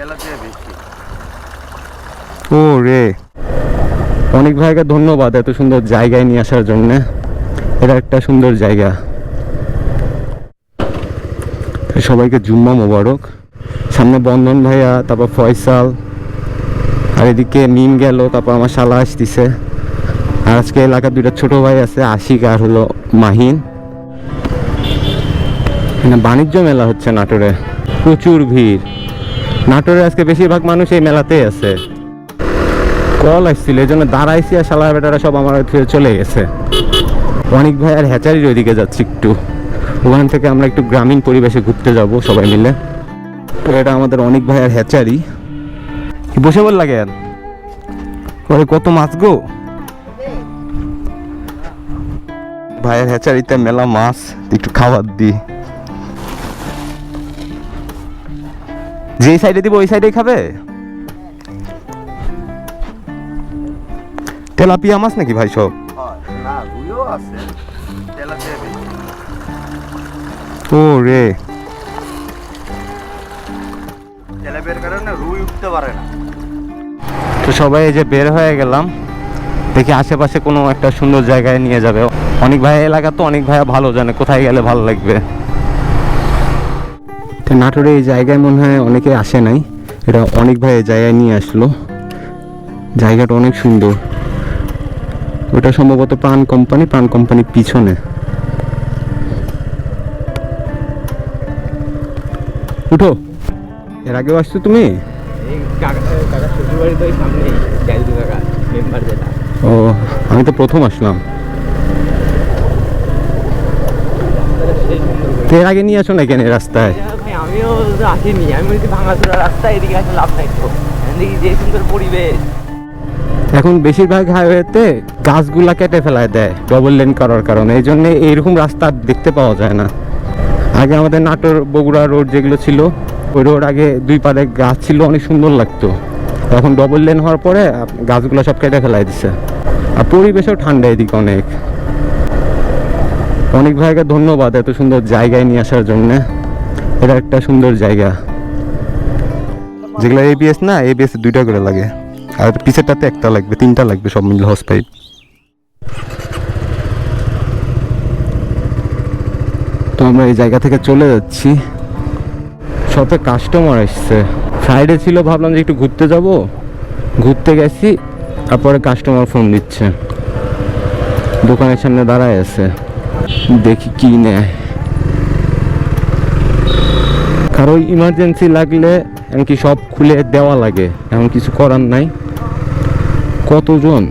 Tilapia বেশি। ও রে অনেক ভাইকে ধন্যবাদ এত সুন্দর জায়গায় নিয়ে আসার জন্য। এটা একটা সুন্দর জায়গা। সবাইকে জুম্মা মোবারক। সামনে বন্ধন ভাইয়া, তারপর ফয়সাল। আর এদিকে মিম গেল, তারপর আমার শালা আসতিছে। আর আজকে এলাকার দুইটা ছোট ভাই আছে, আশিক আর হলো মাহিন। বাণিজ্য মেলা হচ্ছে নাটোরে। প্রচুর ভিড়। নাটোরে আজকে বেশিরভাগ মানুষ এই মেলাতেই আছে। কল আসছিল এই জন্য দাঁড়াইছি আর শালা বেটারা সব আমার চলে গেছে। অনেক ভাই আর হ্যাচারির ওইদিকে যাচ্ছি একটু। ওখান থেকে আমরা একটু গ্রামীণ পরিবেশে ঘুরতে যাব সবাই মিলে। এটা আমাদের অনেক ভাই আর হ্যাচারি। বসে বল লাগে আর কত মাছ গো। ভাইয়ের হ্যাচারিতে মেলা মাছ, একটু খাবার দিই। যেই সাইডে দিব, ওই সাইডেই খাবে? তেলাপিয়া মাছ নাকি ভাই সব? ও রে তো সবাই যে বের হয়ে গেলাম, দেখি আশেপাশে কোনো একটা সুন্দর জায়গায় নিয়ে যাবে। অনেক ভাই এলাকা তো অনেক ভাইয়া ভালো জানে, কোথায় গেলে ভালো লাগবে? তো নাটোরে এই জায়গায় মনে হয় অনেকে আসে নাই। এটা অনেক ভাই জায়গায় নিয়ে আসলো। জায়গাটা অনেক সুন্দর। ওটা সম্ভবত প্রাণ কোম্পানি প্রাণ কোম্পানির পিছনে। উঠো। এর আগেও আসছো তুমি? ও আমি তো প্রথম আসলাম। এর আগে নিয়ে আসো না কেন রাস্তায়? আমিও আসিনি, আমি বলছি ভাঙাচোরা এদিকে লাভ নাই তো। এদিকে যে সুন্দর পরিবেশ। এখন বেশিরভাগ হাইওয়েতে গাছগুলা কেটে ফেলায় দেয় ডবল লেন করার কারণে। এই জন্য এইরকম রাস্তা দেখতে পাওয়া যায় না। আগে আমাদের নাটোর, বগুড়া রোড যেগুলো ছিল, ওই রোড আগে দুই পারে গাছ ছিল, অনেক সুন্দর লাগতো। এখন ডবল লেন হওয়ার পরে গাছগুলো সব কেটে ফেলাই দিছে। আর পরিবেশও ঠান্ডা এদিকে অনেক। অনেক ভাইকে ধন্যবাদ এত সুন্দর জায়গায় নিয়ে আসার জন্য। এটা একটা সুন্দর জায়গা। যেগুলো এবিএস না এবিএস দুইটা করে লাগে। আর পিছেরটাতে একটা লাগবে, তিনটা লাগবে সব মিলে হস পাইপ তো আমরা এই জায়গা থেকে চলে যাচ্ছি। শপে কাস্টমার এসছে সাইডে ছিল, ভাবলাম যে একটু ঘুরতে যাব। ঘুরতে গেছি, তারপরে কাস্টমার ফোন দিচ্ছে। দোকানের সামনে দাঁড়ায় আছে। দেখি কি নেয়। কারও ইমার্জেন্সি লাগলে এমনকি সব খুলে দেওয়া লাগে এমন কিছু করার নাই। কতজন?